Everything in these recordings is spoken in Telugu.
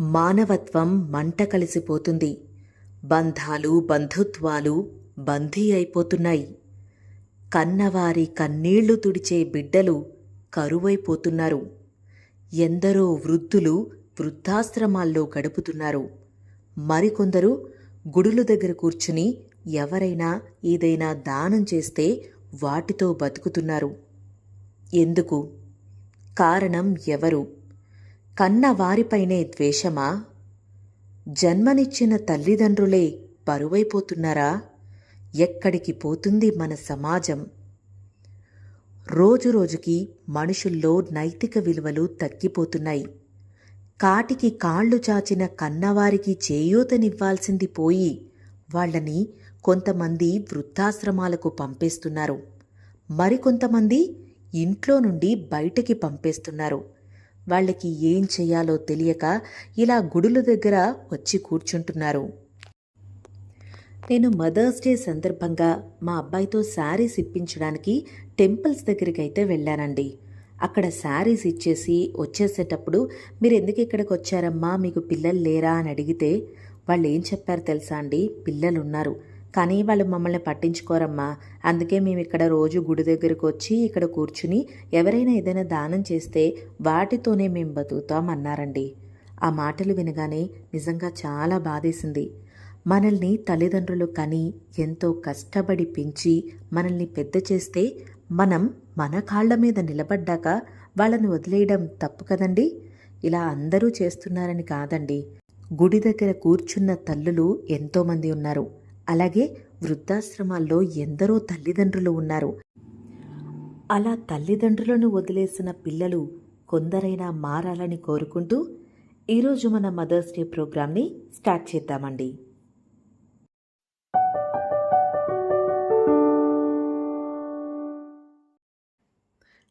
మానవత్వం మంట కలిసిపోతుంది. బంధాలు బంధుత్వాలు బందీ అయిపోతున్నాయి. కన్నవారి కన్నీళ్ళు తుడిచే బిడ్డలు కరువైపోతున్నారు. ఎందరో వృద్ధులు వృద్ధాశ్రమాల్లో గడుపుతున్నారు. మరికొందరు గుడుల దగ్గర కూర్చుని ఎవరైనా ఏదైనా దానం చేస్తే వాటితో బతుకుతున్నారు. ఎందుకు? కారణం ఎవరు? కన్న వారిపైనే ద్వేషమా? జన్మనిచ్చిన తల్లిదండ్రులే బరువైపోతున్నారా? ఎక్కడికి పోతుంది మన సమాజం? రోజురోజుకి మనుషుల్లో నైతిక విలువలు తగ్గిపోతున్నాయి. కాటికి కాళ్ళు చాచిన కన్నవారికి చేయూతనివ్వాల్సింది పోయి వాళ్ళని కొంతమంది వృద్ధాశ్రమాలకు పంపేస్తున్నారు. మరికొంతమంది ఇంట్లో నుండి బయటికి పంపేస్తున్నారు. వాళ్ళకి ఏం చేయాలో తెలియక ఇలా గుడుల దగ్గర వచ్చి కూర్చుంటున్నారు. నేను మదర్స్ డే సందర్భంగా మా అబ్బాయితో శారీస్ ఇప్పించడానికి టెంపుల్స్ దగ్గరికి అయితే వెళ్ళానండి. అక్కడ శారీస్ ఇచ్చేసి వచ్చేసేటప్పుడు మీరు ఎందుకు ఇక్కడికి వచ్చారమ్మా? మీకు పిల్లలు లేరా? అని అడిగితే వాళ్ళు ఏం చెప్పారు తెలుసా అండి? పిల్లలు ఉన్నారు కానీ వాళ్ళు మమ్మల్ని పట్టించుకోరమ్మా. అందుకే మేము ఇక్కడ రోజు గుడి దగ్గరకు వచ్చి ఇక్కడ కూర్చుని ఎవరైనా ఏదైనా దానం చేస్తే వాటితోనే మేము బతుకుతామన్నారండి ఆ మాటలు వినగానే నిజంగా చాలా బాధేసింది. మనల్ని తల్లిదండ్రులు కని ఎంతో కష్టపడి పెంచి మనల్ని పెద్ద చేస్తే మనం మన కాళ్ళ మీద నిలబడ్డాక వాళ్ళని వదిలేయడం తప్పు కదండి? ఇలా అందరూ చేస్తున్నారని కాదండి. గుడి దగ్గర కూర్చున్న తల్లులు ఎంతోమంది ఉన్నారు. అలాగే వృద్ధాశ్రమాల్లో ఎందరో తల్లిదండ్రులు ఉన్నారు. అలా తల్లిదండ్రులను వదిలేసిన పిల్లలు కొందరైనా మారాలని కోరుకుంటూ ఈరోజు మన మదర్స్ డే ప్రోగ్రామ్ని స్టార్ట్ చేద్దామండి.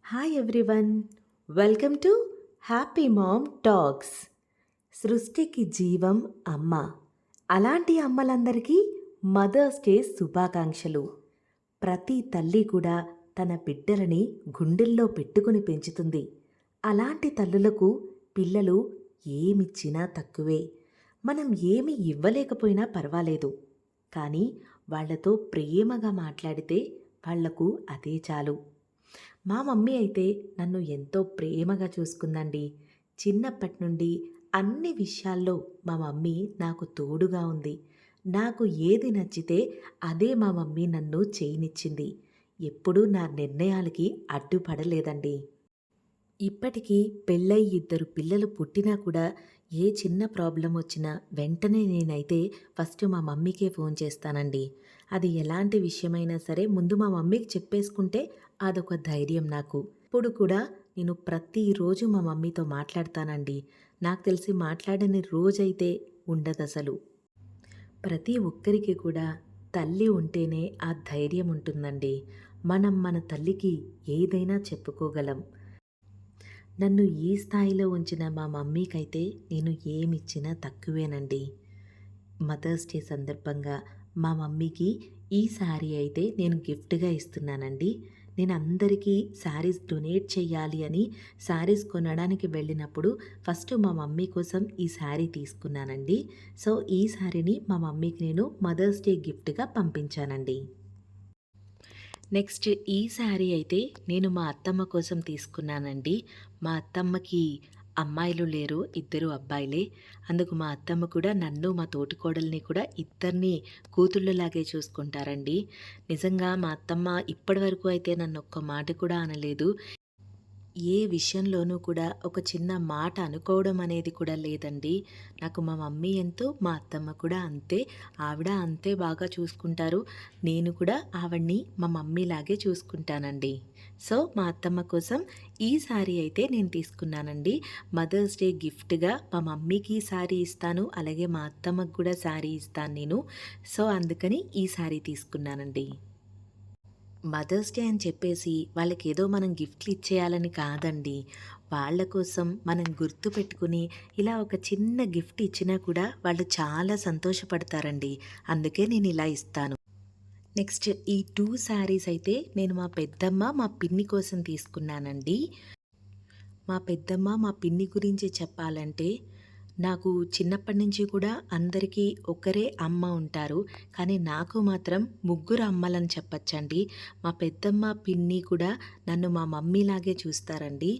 Hi everyone. Welcome to happy mom talks. సృష్టికి జీవం అమ్మ. అలాంటి అమ్మలందరికీ మదర్స్ డే శుభాకాంక్షలు. ప్రతి తల్లి కూడా తన బిడ్డలని గుండెల్లో పెట్టుకుని పెంచుతుంది. అలాంటి తల్లులకు పిల్లలు ఏమిచ్చినా తక్కువే. మనం ఏమి ఇవ్వలేకపోయినా పర్వాలేదు. కానీ వాళ్ళతో ప్రేమగా మాట్లాడితే వాళ్ళకు అదే చాలు. మా మమ్మీ అయితే నన్ను ఎంతో ప్రేమగా చూసుకుందండి. చిన్నప్పటి నుండి అన్ని విషయాల్లో మా మమ్మీ నాకు తోడుగా ఉంది. నాకు ఏది నచ్చితే అదే మా మమ్మీ నన్ను చేయనిచ్చింది. ఎప్పుడూ నా నిర్ణయాలకి అడ్డుపడలేదండి. ఇప్పటికీ పెళ్ళై ఇద్దరు పిల్లలు పుట్టినా కూడా ఏ చిన్న ప్రాబ్లం వచ్చినా వెంటనే నేనైతే ఫస్ట్ మా మమ్మీకే ఫోన్ చేస్తానండి. అది ఎలాంటి విషయమైనా సరే ముందు మా మమ్మీకి చెప్పేసుకుంటే అదొక ధైర్యం నాకు. ఇప్పుడు కూడా నేను ప్రతిరోజు మా మమ్మీతో మాట్లాడతానండి. నాకు తెలిసి మాట్లాడని రోజైతే ఉండదు అసలు ప్రతి ఒక్కరికి కూడా తల్లి ఉంటేనే ఆ ధైర్యం ఉంటుందండి. మనం మన తల్లికి ఏదైనా చెప్పుకోగలం. నన్ను ఈ స్థాయిలో ఉంచిన మా మమ్మీకైతే నేను ఏమిచ్చినా తక్కువేనండి. మదర్స్ డే సందర్భంగా మా మమ్మీకి ఈ శారీ అయితే నేను గిఫ్ట్గా ఇస్తున్నానండి. నేను అందరికీ శారీస్ డొనేట్ చేయాలి అని శారీస్ కొనడానికి వెళ్ళినప్పుడు ఫస్ట్ మా మమ్మీ కోసం ఈ శారీ తీసుకున్నానండి. సో ఈ శారీని మా మమ్మీకి నేను మదర్స్ డే గిఫ్ట్గా పంపించానండి. నెక్స్ట్ ఈ శారీ అయితే నేను మా అత్తమ్మ కోసం తీసుకున్నానండి. మా అత్తమ్మకి అమ్మాయిలు లేరు ఇద్దరు అబ్బాయిలే. అందుకు మా అత్తమ్మ కూడా నన్ను మా తోటికోడల్ని కూడా ఇద్దరిని కూతుళ్ళలాగే చూసుకుంటారండి. నిజంగా మా అత్తమ్మ ఇప్పటి వరకు అయితే నన్ను ఒక్క మాట కూడా అనలేదు. ఏ విషయంలోనూ కూడా ఒక చిన్న మాట అనుకోవడం అనేది కూడా లేదండి. నాకు మా మమ్మీ ఎంతో మా అత్తమ్మ కూడా అంతే. ఆవిడ అంతే బాగా చూసుకుంటారు. నేను కూడా ఆవిడ్ని మా మమ్మీలాగే చూసుకుంటానండి. సో మా అత్తమ్మ కోసం ఈ శారీ అయితే నేను తీసుకున్నానండి. మదర్స్ డే గిఫ్ట్గా మా మమ్మీకి శారీ ఇస్తాను అలాగే మా అత్తమ్మకు కూడా శారీ ఇస్తాను నేను. సో అందుకని ఈ శారీ తీసుకున్నానండి. మదర్స్ డే అని చెప్పేసి వాళ్ళకి ఏదో మనం గిఫ్ట్లు ఇచ్చేయాలని కాదండి. వాళ్ళ కోసం మనం గుర్తు పెట్టుకుని ఇలా ఒక చిన్న గిఫ్ట్ ఇచ్చినా కూడా వాళ్ళు చాలా సంతోషపడతారండి. అందుకే నేను ఇలా ఇస్తాను. నెక్స్ట్ ఈ టూ శారీస్ అయితే నేను మా పెద్దమ్మ మా పిన్ని కోసం తీసుకున్నానండి. మా పెద్దమ్మ మా పిన్ని గురించి చెప్పాలంటే నాకు చిన్నప్పటి నుంచి కూడా అందరికీ ఒకరే అమ్మ ఉంటారు. కానీ నాకు మాత్రం ముగ్గురు అమ్మలని చెప్పచ్చండి. మా పెద్దమ్మ పిన్ని కూడా నన్ను మా మమ్మీలాగే చూస్తారండి.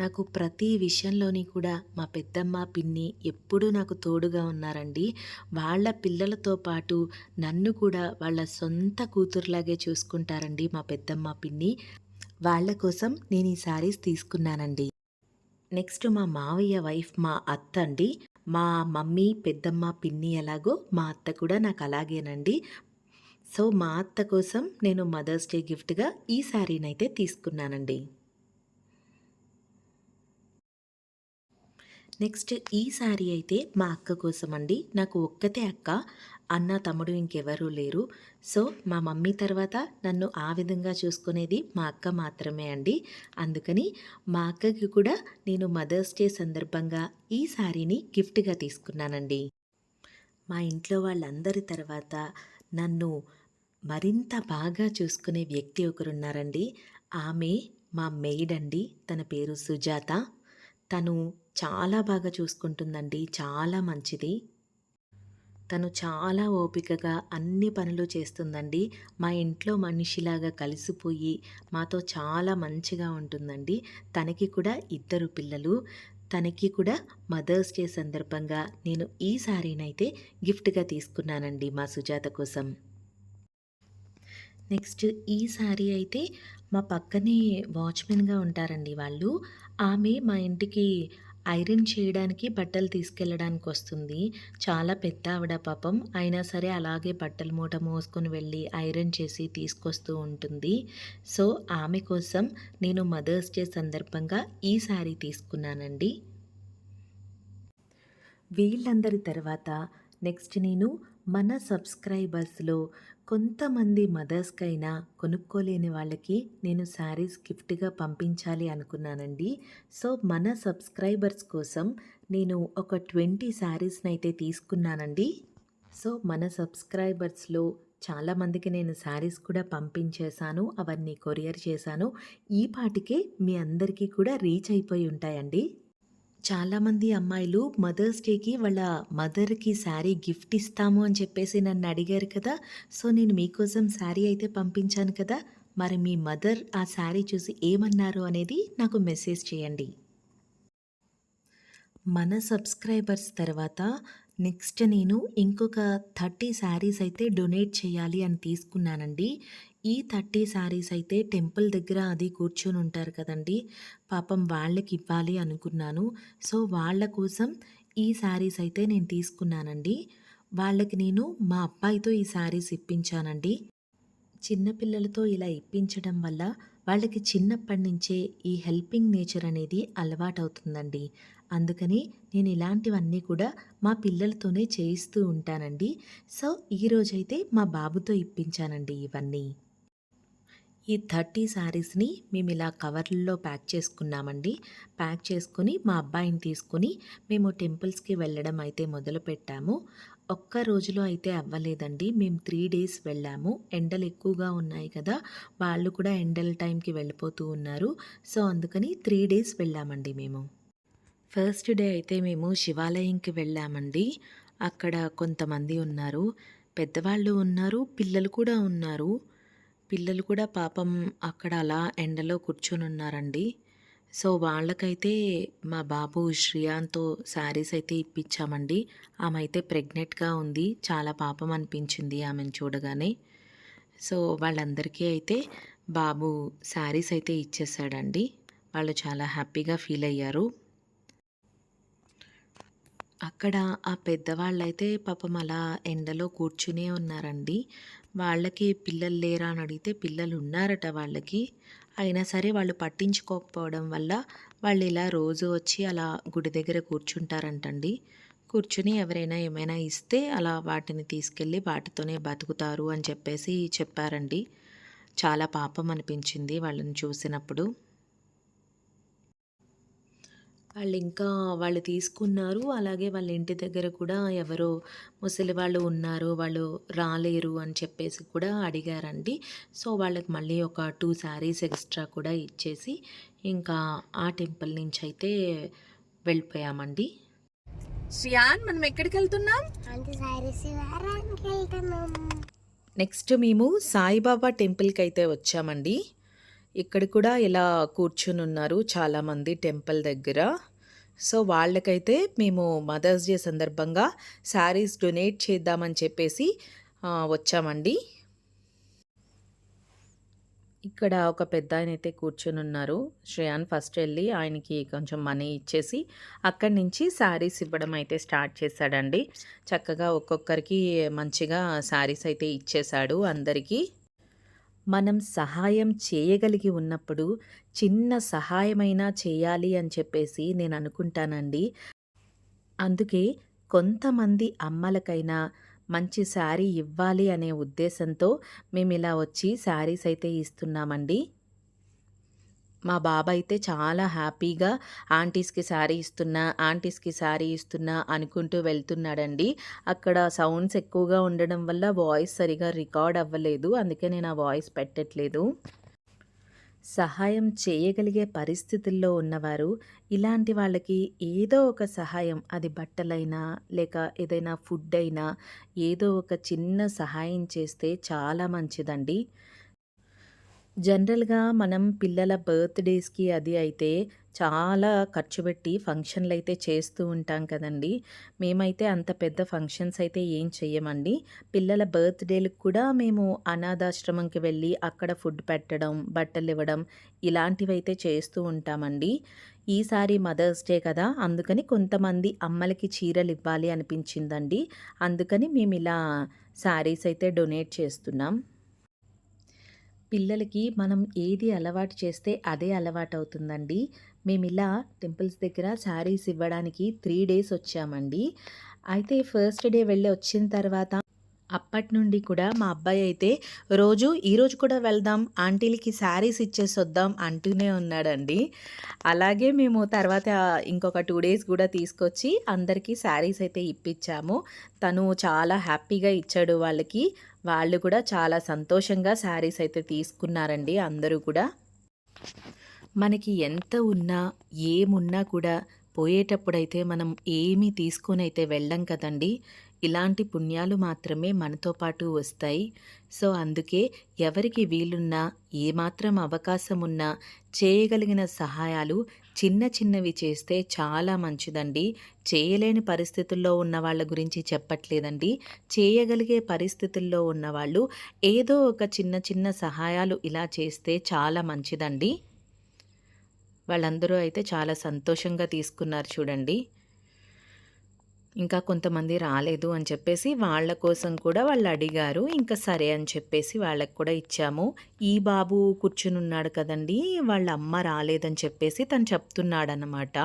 నాకు ప్రతి విషయంలోని కూడా మా పెద్దమ్మ పిన్ని ఎప్పుడూ నాకు తోడుగా ఉన్నారండి. వాళ్ళ పిల్లలతో పాటు నన్ను కూడా వాళ్ళ సొంత కూతురులాగే చూసుకుంటారండి మా పెద్దమ్మ పిన్ని. వాళ్ళ కోసం నేను ఈ శారీస్ తీసుకున్నానండి. నెక్స్ట్ మా మావయ్య వైఫ్ మా అత్త అండి. మా మమ్మీ పెద్దమ్మ పిన్ని ఎలాగో మా అత్త కూడా నాకు అలాగేనండి. సో మా అత్త కోసం నేను మదర్స్ డే గిఫ్ట్గా ఈ శారీనైతే తీసుకున్నానండి. నెక్స్ట్ ఈ శారీ అయితే మా అక్క కోసం అండి నాకు ఒక్కతే అక్క అన్న తమ్ముడు ఇంకెవరూ లేరు. సో మా మమ్మీ తర్వాత నన్ను ఆ విధంగా చూసుకునేది మా అక్క మాత్రమే అండి. అందుకని మా అక్కకి కూడా నేను మదర్స్ డే సందర్భంగా ఈ శారీని గిఫ్ట్గా తీసుకున్నానండి. మా ఇంట్లో వాళ్ళందరి తర్వాత నన్ను మరింత బాగా చూసుకునే వ్యక్తి ఒకరున్నారండి. ఆమె మా మెయిడ్ అండి తన పేరు సుజాత. తను చాలా బాగా చూసుకుంటుందండి. చాలా మంచిది. తను చాలా ఓపికగా అన్ని పనులు చేస్తుందండి. మా ఇంట్లో మనిషిలాగా కలిసిపోయి మాతో చాలా మంచిగా ఉంటుందండి. తనకి కూడా ఇద్దరు పిల్లలు. తనకి కూడా మదర్స్ డే సందర్భంగా నేను ఈ శారీనైతే గిఫ్ట్గా తీసుకున్నానండి మా సుజాత కోసం. నెక్స్ట్ ఈ శారీ అయితే మా పక్కనే వాచ్మెన్గా ఉంటారండి వాళ్ళు. ఆమె మా ఇంటికి ఐరన్ చేయడానికి బట్టలు తీసుకెళ్ళడానికి వస్తుంది. చాలా పెద్ద ఆవిడ పాపం. అయినా సరే అలాగే బట్టలు మూట మోసుకొని వెళ్ళి ఐరన్ చేసి తీసుకొస్తూ ఉంటుంది. సో ఆమె కోసం నేను మదర్స్ డే సందర్భంగా ఈ శారీ తీసుకున్నానండి. వీళ్ళందరి తర్వాత నెక్స్ట్ నేను మన సబ్స్క్రైబర్స్లో కొంతమంది మదర్స్కైనా కొనుక్కోలేని వాళ్ళకి నేను శారీస్ గిఫ్ట్గా పంపించాలి అనుకున్నానండి. సో మన సబ్స్క్రైబర్స్ కోసం నేను ఒక ట్వంటీ శారీస్ని అయితే తీసుకున్నానండి. సో మన సబ్స్క్రైబర్స్లో చాలామందికి నేను శారీస్ కూడా పంపించేశాను అవన్నీ కొరియర్ చేశాను. ఈ పాటికే మీ అందరికీ కూడా రీచ్ అయిపోయి ఉంటాయండి. చాలామంది అమ్మాయిలు మదర్స్ డేకి వాళ్ళ మదర్కి శారీ గిఫ్ట్ ఇస్తాము అని చెప్పేసి నన్ను అడిగారు కదా. సో నేను మీకోసం శారీ అయితే పంపించాను కదా. మరి మీ మదర్ ఆ శారీ చూసి ఏమన్నారు అనేది నాకు మెసేజ్ చేయండి. మన సబ్స్క్రైబర్స్ తర్వాత నెక్స్ట్ నేను ఇంకొక థర్టీ శారీస్ అయితే డొనేట్ చేయాలి అని తీసుకున్నానండి. ఈ థర్టీ శారీస్ అయితే టెంపుల్ దగ్గర అది కూర్చొని ఉంటారు కదండి. పాపం వాళ్ళకి ఇవ్వాలి అనుకున్నాను. సో వాళ్ళ కోసం ఈ శారీస్ అయితే నేను తీసుకున్నానండి. వాళ్ళకి నేను మా అబ్బాయితో ఈ శారీస్ ఇప్పించానండి. చిన్నపిల్లలతో ఇలా ఇప్పించడం వల్ల వాళ్ళకి చిన్నప్పటి నుంచే ఈ హెల్పింగ్ నేచర్ అనేది అలవాటవుతుందండి. అందుకని నేను ఇలాంటివన్నీ కూడా మా పిల్లలతోనే చేయిస్తూ ఉంటానండి. సో ఈరోజైతే మా బాబుతో ఇప్పించానండి ఇవన్నీ. ఈ థర్టీ శారీస్ని మేము ఇలా కవర్లలో ప్యాక్ చేసుకున్నామండి. ప్యాక్ చేసుకుని మా అబ్బాయిని తీసుకుని మేము టెంపుల్స్కి వెళ్ళడం అయితే మొదలుపెట్టాము ఒక్క రోజులో అయితే అవ్వలేదండి. మేము త్రీ డేస్ వెళ్ళాము. ఎండలు ఎక్కువగా ఉన్నాయి కదా వాళ్ళు కూడా ఎండల టైంకి వెళ్ళిపోతూ ఉన్నారు. సో అందుకని త్రీ డేస్ వెళ్ళామండి మేము. ఫస్ట్ డే అయితే మేము శివాలయంకి వెళ్ళామండి. అక్కడ కొంతమంది ఉన్నారు. పెద్దవాళ్ళు ఉన్నారు పిల్లలు కూడా ఉన్నారు. పిల్లలు కూడా పాపం అక్కడ అలా ఎండలో కూర్చొని ఉన్నారండి. సో వాళ్ళకైతే మా బాబు శ్రియాంతో శారీస్ అయితే ఇప్పించామండి. ఆమె అయితే ప్రెగ్నెంట్గా ఉంది. చాలా పాపం అనిపించింది ఆమెను చూడగానే. సో వాళ్ళందరికీ అయితే బాబు శారీస్ అయితే ఇచ్చేసాడండి. వాళ్ళు చాలా హ్యాపీగా ఫీల్ అయ్యారు. అక్కడ ఆ పెద్దవాళ్ళైతే పాపం అలా ఎండలో కూర్చునే ఉన్నారండి. వాళ్ళకి పిల్లలు లేరా అని అడిగితే పిల్లలు ఉన్నారట వాళ్ళకి. అయినా సరే వాళ్ళు పట్టించుకోకపోవడం వల్ల వాళ్ళు ఇలా రోజు వచ్చి అలా గుడి దగ్గర కూర్చుంటారంటండి. కూర్చుని ఎవరైనా ఏమైనా ఇస్తే అలా వాటిని తీసుకెళ్ళి వాటితోనే బతుకుతారు అని చెప్పేసి చెప్పారండి. చాలా పాపం అనిపించింది వాళ్ళని చూసినప్పుడు. వాళ్ళు ఇంకా వాళ్ళు తీసుకున్నారు. అలాగే వాళ్ళ ఇంటి దగ్గర కూడా ఎవరో ముసలి వాళ్ళు ఉన్నారు వాళ్ళు రాలేరు అని చెప్పేసి కూడా అడిగారండి. సో వాళ్ళకి మళ్ళీ ఒక టూ శారీస్ ఎక్స్ట్రా కూడా ఇచ్చేసి ఇంకా ఆ టెంపుల్ నుంచి అయితే వెళ్ళిపోయామండి. శ్రియాన్ మనం ఎక్కడికి వెళ్తున్నాం. నెక్స్ట్ మేము సాయిబాబా టెంపుల్కి అయితే వచ్చామండి. ఇక్కడ కూడా ఇలా కూర్చుని ఉన్నారు చాలామంది టెంపుల్ దగ్గర. సో వాళ్ళకైతే మేము మదర్స్ డే సందర్భంగా శారీస్ డొనేట్ చేద్దామని చెప్పేసి వచ్చామండి. ఇక్కడ ఒక పెద్ద ఆయన అయితే కూర్చొని ఉన్నారు. శ్రేయాన్ ఫస్ట్ వెళ్ళి ఆయనకి కొంచెం మనీ ఇచ్చేసి అక్కడి నుంచి శారీస్ ఇవ్వడం అయితే స్టార్ట్ చేశాడండి. చక్కగా ఒక్కొక్కరికి మంచిగా శారీస్ అయితే ఇచ్చేశాడు అందరికీ. మనం సహాయం చేయగలిగి ఉన్నప్పుడు చిన్న సహాయమైనా చేయాలి అని చెప్పేసి నేను అనుకుంటానండి. అందుకే కొంతమంది అమ్మలకైనా మంచి శారీ ఇవ్వాలి అనే ఉద్దేశంతో మేము ఇలా వచ్చి శారీస్ అయితే ఇస్తున్నామండి. మా బాబా అయితే చాలా హ్యాపీగా ఆంటీస్కి శారీ ఇస్తున్నా ఆంటీస్కి శారీ ఇస్తున్నా అనుకుంటూ వెళ్తున్నాడండి. అక్కడ సౌండ్స్ ఎక్కువగా ఉండడం వల్ల వాయిస్ సరిగా రికార్డ్ అవ్వలేదు. అందుకే నేను ఆ వాయిస్ పెట్టట్లేదు. సహాయం చేయగలిగే పరిస్థితుల్లో ఉన్నవారు ఇలాంటి వాళ్ళకి ఏదో ఒక సహాయం అది బట్టలైనా లేక ఏదైనా ఫుడ్ అయినా ఏదో ఒక చిన్న సహాయం చేస్తే చాలా మంచిదండి. జనరల్గా మనం పిల్లల బర్త్డేస్కి అది అయితే చాలా ఖర్చు పెట్టి ఫంక్షన్లు అయితే చేస్తూ ఉంటాం కదండి. మేమైతే అంత పెద్ద ఫంక్షన్స్ అయితే ఏం చెయ్యమండి. పిల్లల బర్త్డేలకు కూడా మేము అనాథాశ్రమంకి వెళ్ళి అక్కడ ఫుడ్ పెట్టడం బట్టలు ఇవ్వడం ఇలాంటివి అయితే చేస్తూ ఉంటామండి. ఈసారి మదర్స్ డే కదా అందుకని కొంతమంది అమ్మలకి చీరలు ఇవ్వాలి అనిపించిందండి. అందుకని మేము ఇలా శారీస్ అయితే డొనేట్ చేస్తున్నాం. పిల్లలకి మనం ఏది అలవాటు చేస్తే అదే అలవాటు అవుతుందండి మేము ఇలా టెంపుల్స్ దగ్గర శారీస్ ఇవ్వడానికి త్రీ డేస్ వచ్చామండి. అయితే ఫస్ట్ డే వెళ్ళి వచ్చిన తర్వాత అప్పటి నుండి కూడా మా అబ్బాయి అయితే రోజు ఈరోజు కూడా వెళ్దాం ఆంటీలకి శారీస్ ఇచ్చేసి వద్దాం అంటూనే ఉన్నాడండి. అలాగే మేము తర్వాత ఇంకొక టూ డేస్ కూడా తీసుకొచ్చి అందరికీ శారీస్ అయితే ఇప్పించాము. తను చాలా హ్యాపీగా ఇచ్చాడు వాళ్ళకి. వాళ్ళు కూడా చాలా సంతోషంగా శారీస్ అయితే తీసుకున్నారండి అందరూ కూడా. మనకి ఎంత ఉన్నా ఏమున్నా కూడా పోయేటప్పుడైతే మనం ఏమీ తీసుకొని అయితే వెళ్ళం కదండి. ఇలాంటి పుణ్యాలు మాత్రమే మనతో పాటు వస్తాయి. సో అందుకే ఎవరికి వీలున్నా ఏమాత్రం అవకాశం ఉన్నా చేయగలిగిన సహాయాలు చిన్న చిన్నవి చేస్తే చాలా మంచిదండి. చేయలేని పరిస్థితుల్లో ఉన్న వాళ్ళ గురించి చెప్పట్లేదండి. చేయగలిగే పరిస్థితుల్లో ఉన్నవాళ్ళు ఏదో ఒక చిన్న చిన్న సహాయాలు ఇలా చేస్తే చాలా మంచిదండి. వాళ్ళందరూ అయితే చాలా సంతోషంగా తీసుకున్నారు చూడండి. ఇంకా కొంతమంది రాలేదు అని చెప్పేసి వాళ్ళ కోసం కూడా వాళ్ళు అడిగారు. ఇంకా సరే అని చెప్పేసి వాళ్ళకి కూడా ఇచ్చాము. ఈ బాబు కూర్చుని ఉన్నాడు కదండి వాళ్ళ అమ్మ రాలేదని చెప్పేసి తను చెప్తున్నాడనమాట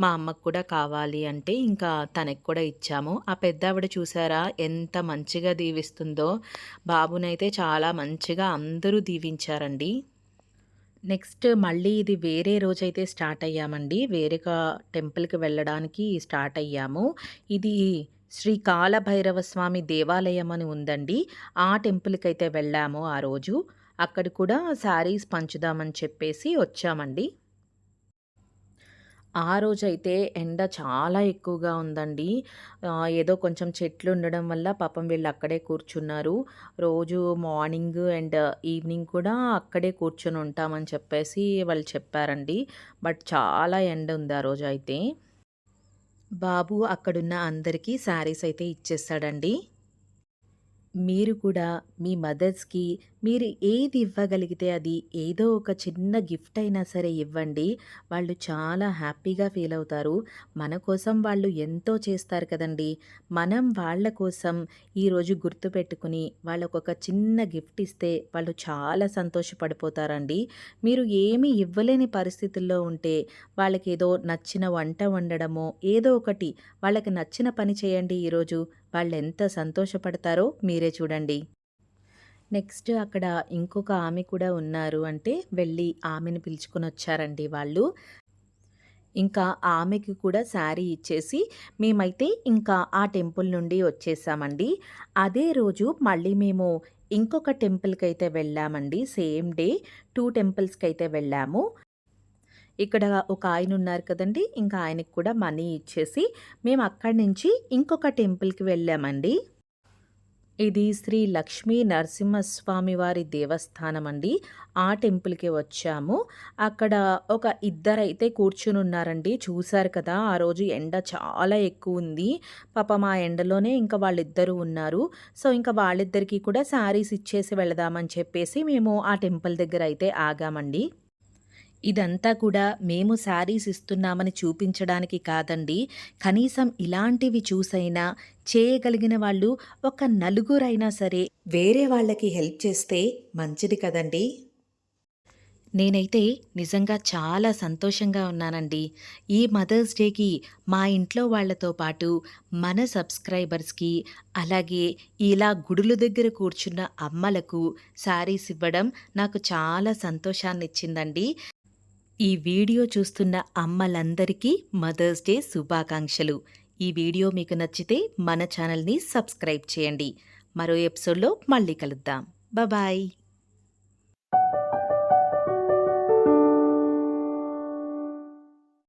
మా అమ్మకు కూడా కావాలి అంటే ఇంకా తనకి కూడా ఇచ్చాము. ఆ పెద్ద ఆవిడ చూసారా ఎంత మంచిగా దీవిస్తుందో. బాబునైతే చాలా మంచిగా అందరూ దీవించారండి. నెక్స్ట్ మళ్ళీ ఇది వేరే రోజైతే స్టార్ట్ అయ్యామండి. వేరొక టెంపుల్కి వెళ్ళడానికి స్టార్ట్ అయ్యాము. ఇది శ్రీ కాలభైరవ స్వామి దేవాలయం అని ఉందండి. ఆ టెంపుల్కి అయితే వెళ్ళాము ఆ రోజు. అక్కడ కూడా శారీస్ పంచుదామని చెప్పేసి వచ్చామండి. ఆ రోజైతే ఎండ చాలా ఎక్కువగా ఉందండి. ఏదో కొంచెం చెట్లు ఉండడం వల్ల పాపం వీళ్ళు అక్కడే కూర్చున్నారు. రోజు మార్నింగ్ అండ్ ఈవినింగ్ కూడా అక్కడే కూర్చొని ఉంటామని చెప్పేసి వాళ్ళు చెప్పారండి. బట్ చాలా ఎండ ఉంది ఆ రోజు అయితే బాబు అక్కడున్న అందరికీ శారీస్ అయితే ఇచ్చేస్తాడండి. మీరు కూడా మీ మదర్స్కి మీరు ఏది ఇవ్వగలిగితే అది ఏదో ఒక చిన్న గిఫ్ట్ అయినా సరే ఇవ్వండి. వాళ్ళు చాలా హ్యాపీగా ఫీల్ అవుతారు. మన కోసం వాళ్ళు ఎంతో చేస్తారు కదండి. మనం వాళ్ళ కోసం ఈరోజు గుర్తుపెట్టుకుని వాళ్ళకు ఒక చిన్న గిఫ్ట్ ఇస్తే వాళ్ళు చాలా సంతోషపడిపోతారండి. మీరు ఏమీ ఇవ్వలేని పరిస్థితుల్లో ఉంటే వాళ్ళకి ఏదో నచ్చిన వంట వండడమో ఏదో ఒకటి వాళ్ళకి నచ్చిన పని చేయండి ఈరోజు వాళ్ళు ఎంత సంతోషపడతారో మీరే చూడండి. నెక్స్ట్ అక్కడ ఇంకొక ఆమె కూడా ఉన్నారు. అంటే వెళ్ళి ఆమెను పిలుచుకొని వచ్చారండి వాళ్ళు. ఇంకా ఆమెకి కూడా శారీ ఇచ్చేసి మేమైతే ఇంకా ఆ టెంపుల్ నుండి వచ్చేసామండి. అదే రోజు మళ్ళీ మేము ఇంకొక టెంపుల్కి అయితే వెళ్ళామండి. సేమ్ డే టూ టెంపుల్స్కి అయితే వెళ్ళాము. ఇక్కడ ఒక ఆయన ఉన్నారు కదండి ఇంకా ఆయనకి కూడా మనీ ఇచ్చేసి మేము అక్కడి నుంచి ఇంకొక టెంపుల్‌కి వెళ్ళామండి. ఇది శ్రీ లక్ష్మీ నరసింహస్వామి వారి దేవస్థానం అండి. ఆ టెంపుల్‌కి వచ్చాము. అక్కడ ఒక ఇద్దరైతే కూర్చొనున్నారండి. చూశారు కదా! ఆ రోజు ఎండ చాలా ఎక్కువ ఉంది పాపం ఆ ఎండలోనే ఇంకా వాళ్ళిద్దరూ ఉన్నారు. సో, ఇంకా వాళ్ళిద్దరికీ కూడా శారీస్ ఇచ్చేసి వెళదామని చెప్పేసి మేము ఆ టెంపుల్ దగ్గర అయితే ఆగామండి. ఇదంతా కూడా మేము శారీస్ ఇస్తున్నామని చూపించడానికి కాదండి. కనీసం ఇలాంటివి చూసైనా చేయగలిగిన వాళ్ళు ఒక నలుగురైనా సరే వేరే వాళ్ళకి హెల్ప్ చేస్తే మంచిది కదండీ! నేనైతే నిజంగా చాలా సంతోషంగా ఉన్నానండి. ఈ మదర్స్ డేకి మా ఇంట్లో వాళ్ళతో పాటు మన సబ్స్క్రైబర్స్‌కి అలాగే ఇలా గుడుల దగ్గర కూర్చున్న అమ్మలకు శారీస్ ఇవ్వడం నాకు చాలా సంతోషాన్ని ఇచ్చిందండి ఈ వీడియో చూస్తున్న అమ్మలందరికీ మదర్స్ డే శుభాకాంక్షలు. ఈ వీడియో మీకు నచ్చితే మన ఛానల్‌ని సబ్స్క్రైబ్ చేయండి. మరో ఎపిసోడ్‌లో మళ్ళీ కలుద్దాం. బాయ్